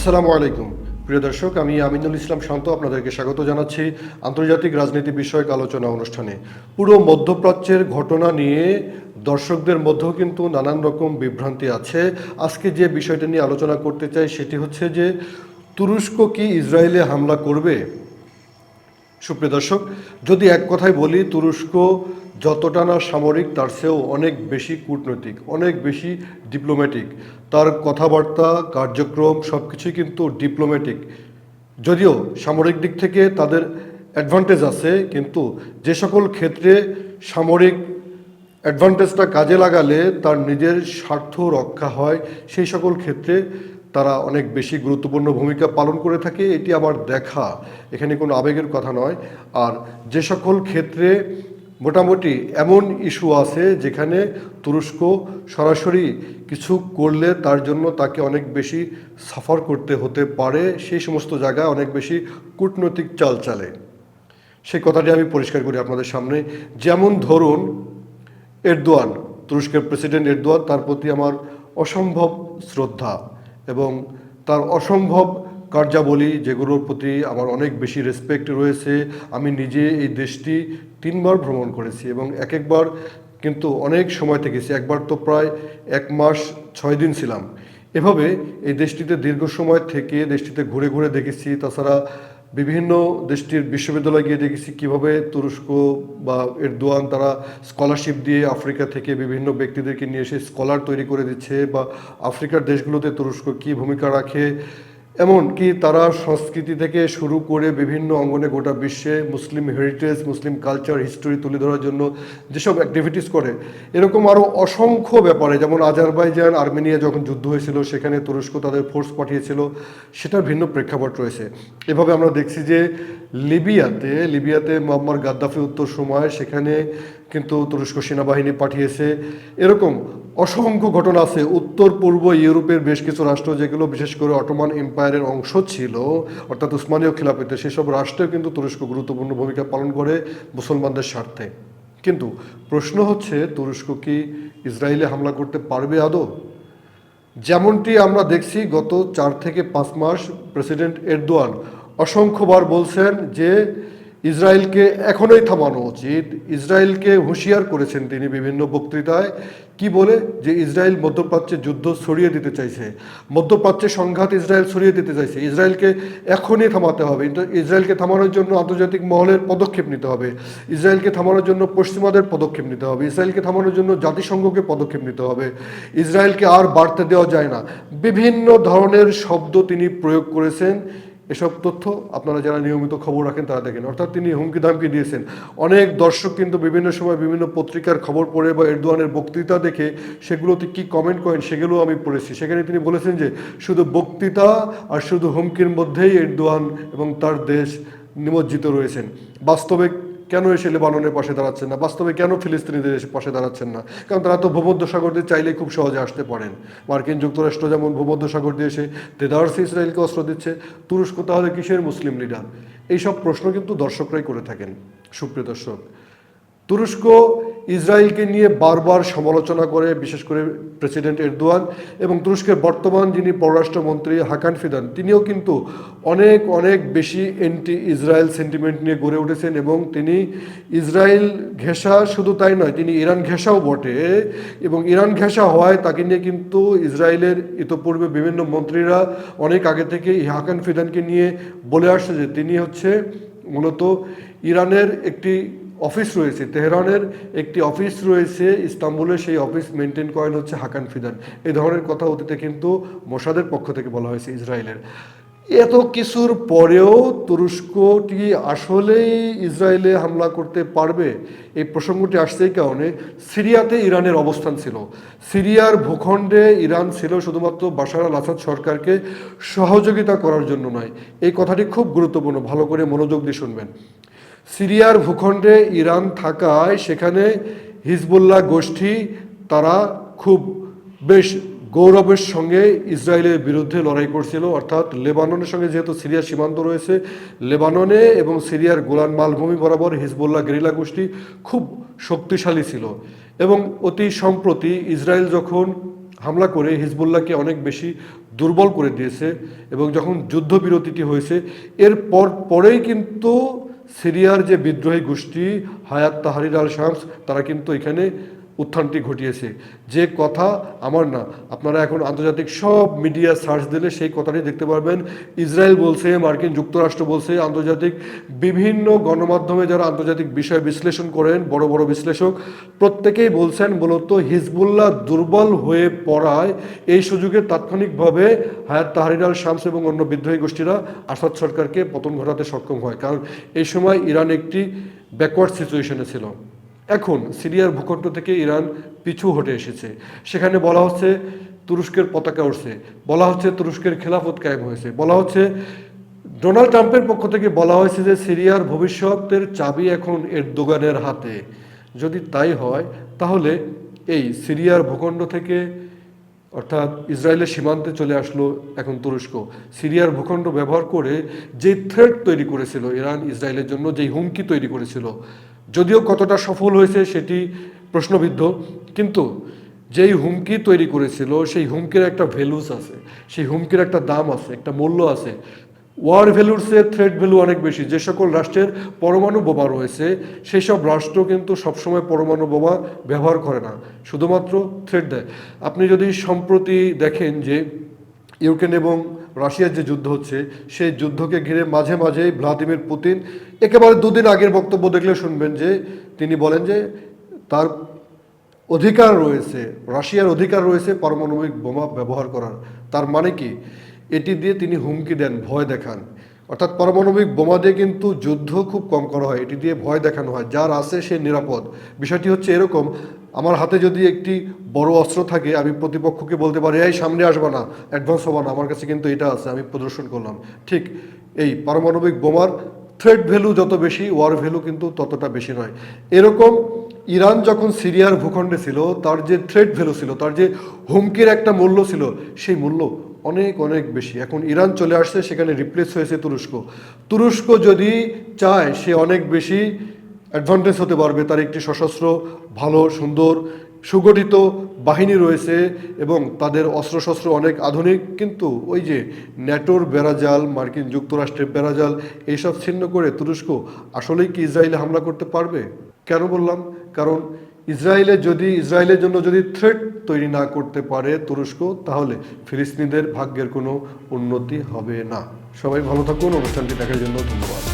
আসসালামু আলাইকুম। প্রিয় দর্শক, আমি আমিনুল ইসলাম শান্ত আপনাদেরকে স্বাগত জানাচ্ছি আন্তর্জাতিক রাজনীতি বিষয়ক আলোচনা অনুষ্ঠানে। পুরো মধ্যপ্রাচ্যের ঘটনা নিয়ে দর্শকদের মধ্যেও কিন্তু নানান রকম বিভ্রান্তি আছে। আজকে যে বিষয়টা নিয়ে আলোচনা করতে চাই সেটি হচ্ছে যে, তুরস্ক কি ইসরায়েলে হামলা করবে? সুপ্রিয় দর্শক, যদি এক কথায় বলি, তুরস্ক যতটা না সামরিক, তার চেয়েও অনেক বেশি কূটনৈতিক, অনেক বেশি ডিপ্লোম্যাটিক তার কথাবার্তা, কার্যক্রম সব কিছুই কিন্তু ডিপ্লোম্যাটিক যদিও সামরিক দিক থেকে তাদের অ্যাডভান্টেজ আছে, কিন্তু যে সকল ক্ষেত্রে সামরিক অ্যাডভান্টেজটা কাজে লাগালে তার নিজের স্বার্থ রক্ষা হয়, সেই সকল ক্ষেত্রে তারা অনেক বেশি গুরুত্বপূর্ণ ভূমিকা পালন করে থাকে, এটি আবার দেখা। এখানে কোনো আবেগের কথা নয়। আর যে সকল ক্ষেত্রে মোটামুটি এমন ইস্যু আছে যেখানে তুরস্ক সরাসরি কিছু করলে তার জন্য তাকে অনেক বেশি সাফার করতে হতে পারে। সেই সমস্ত জায়গায় অনেক বেশি কূটনৈতিক চাল চালে। সেই কথাটি আমি পরিষ্কার করি আপনাদের সামনে। যেমন ধরুন, এরদোয়ান, তুরস্কের প্রেসিডেন্ট এরদোয়ান, তার প্রতি আমার অসম্ভব শ্রদ্ধা এবং তার অসম্ভব কার্যাবলী যেগুলোর প্রতি আমার অনেক বেশি রেসপেক্ট রয়েছে, আমি নিজে এই দেশটি তিনবার ভ্রমণ করেছি এবং এক একবার কিন্তু অনেক সময় থেকেছি একবার তো প্রায় এক মাস ছয় দিন ছিলাম। এভাবে এই দেশটিতে দীর্ঘ সময় থেকে দেশটিতে ঘুরে ঘুরে দেখেছি, তাছাড়া বিভিন্ন দেশটির বিশ্ববিদ্যালয়ে গিয়ে দেখেছি কীভাবে তুরস্ক বা এরদোয়ান তারা স্কলারশিপ দিয়ে আফ্রিকা থেকে বিভিন্ন ব্যক্তিদেরকে নিয়ে এসে স্কলার তৈরি করে দিচ্ছে বা আফ্রিকার দেশগুলোতে তুরস্ক কী ভূমিকা রাখে এমনকি তারা সংস্কৃতি থেকে শুরু করে বিভিন্ন অঙ্গনে গোটা বিশ্বে Muslim heritage Muslim culture history তুলে ধরার জন্য যেসব অ্যাক্টিভিটিস করে, এরকম আরও অসংখ্য ব্যাপারে, যেমন আজারবাইজান, আর্মেনিয়া যখন যুদ্ধ হয়েছিল, সেখানে তুরস্ক তাদের ফোর্স পাঠিয়েছিল, সেটার ভিন্ন প্রেক্ষাপট রয়েছে। এভাবে আমরা দেখছি যে লিবিয়াতে লিবিয়াতে মোহাম্মদ গাদ্দাফি উত্তর সময় সেখানে কিন্তু তুরস্ক সেনাবাহিনী পাঠিয়েছে। এরকম অসংখ্য ঘটনা আছে। উত্তর, পূর্ব ইউরোপের বেশ কিছু রাষ্ট্র যেগুলো বিশেষ করে অটোমান এম্পায়ারের অংশ ছিল, অর্থাৎ উসমানীয় খিলাফিতে, সেসব রাষ্ট্রেও কিন্তু তুরস্ক গুরুত্বপূর্ণ ভূমিকা পালন করে মুসলমানদের স্বার্থে। কিন্তু প্রশ্ন হচ্ছে, তুরস্ক কি ইসরায়েলে হামলা করতে পারবে আদৌ? যেমনটি আমরা দেখছি, গত চার থেকে পাঁচ মাস প্রেসিডেন্ট এরদোয়ান অসংখ্যবার বলছেন যে ইসরায়েলকে এখনই থামানো উচিত। ইসরায়েলকে হুঁশিয়ার করেছেন তিনি বিভিন্ন বক্তৃতায়। কি বলে? যে ইসরায়েল মধ্যপ্রাচ্যে যুদ্ধ ছড়িয়ে দিতে চাইছে। মধ্যপ্রাচ্যে সংঘাত ইসরায়েল ছড়িয়ে দিতে চাইছে। ইসরায়েলকে এখনই থামাতে হবে। ইসরায়েলকে থামানোর জন্য আন্তর্জাতিক মহলের পদক্ষেপ নিতে হবে। ইসরায়েলকে থামানোর জন্য পশ্চিমাদের পদক্ষেপ নিতে হবে। ইসরায়েলকে থামানোর জন্য জাতিসংঘকে পদক্ষেপ নিতে হবে। ইসরায়েলকে আর বাড়তে দেওয়া যায় না। বিভিন্ন ধরনের শব্দ তিনি প্রয়োগ করেছেন। এসব তথ্য আপনারা যারা নিয়মিত খবর রাখেন তারা দেখেন। অর্থাৎ তিনি হুমকি ধামকি দিয়েছেন। অনেক দর্শক কিন্তু বিভিন্ন সময় বিভিন্ন পত্রিকার খবর পড়ে বা এরদোয়ানের বক্তৃতা দেখে সেগুলোতে কি কমেন্ট করেন সেগুলো আমি পড়েছি। সেখানে তিনি বলেছেন যে, শুধু বক্তৃতা আর শুধু হুমকির মধ্যেই এরদোয়ান এবং তার দেশ নিমজ্জিত রয়েছেন। বাস্তবে কেন এসে লেবাননের পাশে দাঁড়াচ্ছেন না? বাস্তবে কেন ফিলিস্তিনিদের এসে পাশে দাঁড়াচ্ছেন না? কারণ তারা তো ভূমধ্য সাগর দিয়ে চাইলে খুব সহজে আসতে পারেন। মার্কিন যুক্তরাষ্ট্র যেমন ভূমধ্য সাগর দিয়ে এসে তেদার্স ইসরায়েলকে অস্ত্র দিচ্ছে, তুরস্ক তাহলে কিসের মুসলিম লিডার এইসব প্রশ্ন কিন্তু দর্শকরাই করে থাকেন। সুপ্রিয় দর্শক তুরস্ক ইসরায়েলকে নিয়ে বারবার সমালোচনা করে, বিশেষ করে প্রেসিডেন্ট এরদোয়ান এবং তুরস্কের বর্তমান যিনি পররাষ্ট্রমন্ত্রী হাকান ফিদান, তিনিও কিন্তু অনেক অনেক বেশি এন্টি ইসরায়েল সেন্টিমেন্ট নিয়ে গড়ে উঠেছেন এবং তিনি ইসরায়েল ঘেঁষা শুধু তাই নয়, তিনি ইরান ঘেঁষাও বটে এবং ইরান ঘেঁষা হওয়ায় তাকে নিয়ে কিন্তু ইসরায়েলের ইতোপূর্বে বিভিন্ন মন্ত্রীরা অনেক আগে থেকে হাকান ফিদানকে নিয়ে বলে আসছে যে তিনি হচ্ছে মূলত ইরানের একটি অফিস রয়েছে। তেহরানের একটি অফিস রয়েছে ইস্তাম্বুলে, সেই অফিস মেনটেন করেন হচ্ছে হাকান ফিদান। এই ধরনের কথা অতীতে কিন্তু মোসাদের পক্ষ থেকে বলা হয়েছে ইসরায়েলের। এত কিছুর পরেও তুরস্কটি আসলেই ইসরায়েলে হামলা করতে পারবে? এই প্রসঙ্গটি আসছে এই কারণে। সিরিয়াতে ইরানের অবস্থান ছিল। সিরিয়ার ভূখণ্ডে ইরান ছিল শুধুমাত্র বাশার আল আসাদ সরকারকে সহযোগিতা করার জন্য নয়। এই কথাটি খুব গুরুত্বপূর্ণ। ভালো করে মনোযোগ দিয়ে শুনবেন। সিরিয়ার ভূখণ্ডে ইরান থাকায় সেখানে হিজবুল্লাহ গোষ্ঠী, তারা খুব বেশ গৌরবের সঙ্গে ইসরায়েলের বিরুদ্ধে লড়াই করছিল। অর্থাৎ লেবাননের সঙ্গে যেহেতু সিরিয়ার সীমান্ত রয়েছে, লেবাননে এবং সিরিয়ার গোলান মালভূমি বরাবর হিজবুল্লাহ গেরিলা গোষ্ঠী খুব শক্তিশালী ছিল। এবং অতি সম্প্রতি ইসরায়েল যখন হামলা করে, হিজবুল্লাহকে অনেক বেশি দুর্বল করে দিয়েছে এবং যখন যুদ্ধবিরতিটি হয়েছে এর পর পরেই কিন্তু সিরিয়ার যে বিদ্রোহী গোষ্ঠী হায়াত তাহারির আল শামস তারা কিন্তু এখানে উত্থানটি ঘটিয়েছে। যে কথা আমার না, আপনারা এখন আন্তর্জাতিক সব মিডিয়া সার্চ দিলে সেই কথাটি দেখতে পারবেন। ইসরায়েল বলছে, মার্কিন যুক্তরাষ্ট্র বলছে, আন্তর্জাতিক বিভিন্ন গণমাধ্যমে যারা আন্তর্জাতিক বিষয় বিশ্লেষণ করেন, বড় বড় বিশ্লেষক, প্রত্যেকেই বলছেন মূলত হিজবুল্লাহ দুর্বল হয়ে পড়ায়। এই সুযোগে তাৎক্ষণিকভাবে হায়াত তাহারির আল শামস এবং অন্য বিদ্রোহী গোষ্ঠীরা আসাদ সরকারকে পতন ঘটাতে সক্ষম হয়। কারণ এই সময় ইরান একটি ব্যাকওয়ার্ড সিচুয়েশনে ছিল। এখন সিরিয়ার ভূখণ্ড থেকে ইরান পিছু হটে এসেছে। সেখানে বলা হচ্ছে তুরস্কের পতাকা উঠছে বলা হচ্ছে তুরস্কের খেলাফত কায়েম হয়েছে। বলা হচ্ছে ডোনাল্ড ট্রাম্পের পক্ষ থেকে বলা হয়েছে যে সিরিয়ার ভবিষ্যতের চাবি এখন এর দোকানের হাতে। যদি তাই হয়, তাহলে এই সিরিয়ার ভূখণ্ড থেকে অর্থাৎ ইসরায়েলের সীমান্তে চলে আসলো এখন তুরস্ক। সিরিয়ার ভূখণ্ড ব্যবহার করে যে থ্রেট তৈরি করেছিল ইরান ইসরায়েলের জন্য, যেই হুমকি তৈরি করেছিল যদিও কতটা সফল হয়েছে সেটি প্রশ্নবিদ্ধ, কিন্তু যেই হুমকি তৈরি করেছিল, সেই হুমকির একটা ভ্যালুস আছে, সেই হুমকির একটা দাম আছে, একটা মূল্য আছে। ওয়ার ভ্যালুর চেয়ে থ্রেড ভ্যালু অনেক বেশি। যে সকল রাষ্ট্রের পরমাণু বোমা রয়েছে, সেই সব রাষ্ট্র কিন্তু সবসময় পরমাণু বোমা ব্যবহার করে না, শুধুমাত্র থ্রেড দেয়। আপনি যদি সম্প্রতি দেখেন যে ইউক্রেন এবং রাশিয়ার যে যুদ্ধ হচ্ছে, সেই যুদ্ধকে ঘিরে মাঝে মাঝে ভ্লাদিমির পুতিন একেবারে দুদিন আগের বক্তব্য দেখলে শুনবেন যে তিনি বলেন যে তার অধিকার রয়েছে, রাশিয়ার অধিকার রয়েছে পারমাণবিক বোমা ব্যবহার করার। তার মানে কি? এটি দিয়ে তিনি হুমকি দেন, ভয় দেখান। অর্থাৎ পারমাণবিক বোমা দিয়ে কিন্তু যুদ্ধ খুব কম করা হয়, এটি দিয়ে ভয় দেখানো হয়। যার আছে সে নিরাপদ। বিষয়টি হচ্ছে এরকম আমার হাতে যদি একটি বড় অস্ত্র থাকে, আমি প্রতিপক্ষকে বলতে পারি, এই, সামনে আসব না অ্যাডভান্স হবা না, আমার কাছে কিন্তু এটা আছে, আমি প্রদর্শন করলাম। ঠিক এই পারমাণবিক বোমার থ্রেড ভ্যালু যত বেশি ওয়ার ভ্যালু কিন্তু ততটা বেশি নয়। এরকম ইরান যখন সিরিয়ার ভূখণ্ডে ছিল, তার যে থ্রেড ভ্যালু ছিল, তার যে হুমকির একটা মূল্য ছিল, সেই মূল্য অনেক অনেক বেশি। এখন ইরান চলে আসছে, সেখানে রিপ্লেস হয়েছে তুরস্ক। তুরস্ক যদি চায়, সে অনেক বেশি অ্যাডভান্টেজ হতে পারবে তার একটি সশস্ত্র, ভালো, সুন্দর, সুগঠিত বাহিনী রয়েছে এবং তাদের অস্ত্রশস্ত্র অনেক আধুনিক, কিন্তু ওই যে ন্যাটোর বেড়াজাল, মার্কিন যুক্তরাষ্ট্রের বেড়াজাল, এইসব ছিন্ন করে তুরস্ক আসলেই কি ইসরায়েলে হামলা করতে পারবে? কেন বললাম? কারণ ইসরায়েলে যদি, ইসরায়েলের জন্য যদি থ্রেট তৈরি না করতে পারে তুরস্ক, তাহলে ফিলিস্তিনিদের ভাগ্যের কোনো উন্নতি হবে না। সবাই ভালো থাকুন, অনুষ্ঠানটি দেখার জন্য ধন্যবাদ।